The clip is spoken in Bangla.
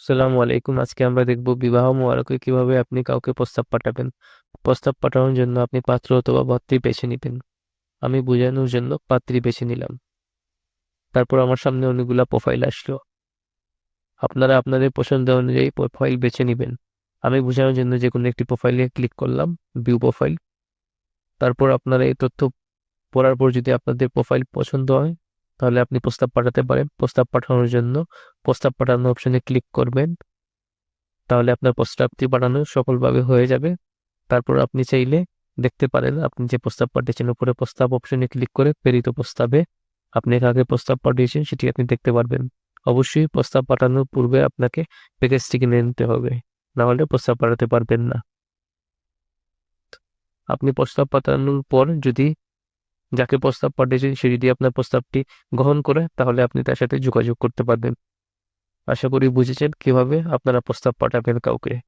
আসসালামু আলাইকুম। আজকে আমরা দেখব বিবাহ মোবারকে কীভাবে আপনি কাউকে প্রস্তাব পাঠাবেন। প্রস্তাব পাঠানোর জন্য আপনি পাত্র অথবা পাত্রী বেছে নেবেন। আমি বোঝানোর জন্য পাত্রী বেছে নিলাম। তারপর আমার সামনে অনেকগুলা প্রোফাইল আসলো। আপনারা আপনাদের পছন্দ অনুযায়ী প্রোফাইল বেছে নেবেন। আমি বোঝানোর জন্য যে কোনো একটি প্রোফাইলে ক্লিক করলাম ভিউ প্রোফাইল তারপর আপনারা এই তথ্য পড়ার পর যদি আপনাদের প্রোফাইল পছন্দ হয় তাহলে আপনি প্রস্তাব পাঠাতে পারেন। প্রস্তাব পাঠানোর জন্য প্রস্তাব পাঠানো অপশনে ক্লিক করবেন। তাহলে আপনার প্রস্তাবটি পাঠানো সফলভাবে হয়ে যাবে। তারপর আপনি চাইলে দেখতে পারেন, আপনি যে প্রস্তাব পাঠিয়েছেন, উপরে প্রস্তাব অপশনে ক্লিক করে প্রেরিত প্রস্তাবে আপনি কাকে প্রস্তাব পাঠিয়েছেন সেটি আপনি দেখতে পারবেন। অবশ্যই প্রস্তাব পাঠানোর পূর্বে আপনাকে প্যাকেজটি কিনে নিতে হবে না হলে প্রস্তাব পাঠাতে পারবেন না। আপনি প্রস্তাব পাঠানোর পর যদি যাকে প্রস্তাব পাঠিয়েছেন সে যদি আপনার প্রস্তাবটি গ্রহণ করে, তাহলে আপনি তার সাথে যোগাযোগ করতে পারবেন। আশা করি বুঝেছেন কীভাবে আপনারা প্রস্তাব পাঠাবেন কাউকে।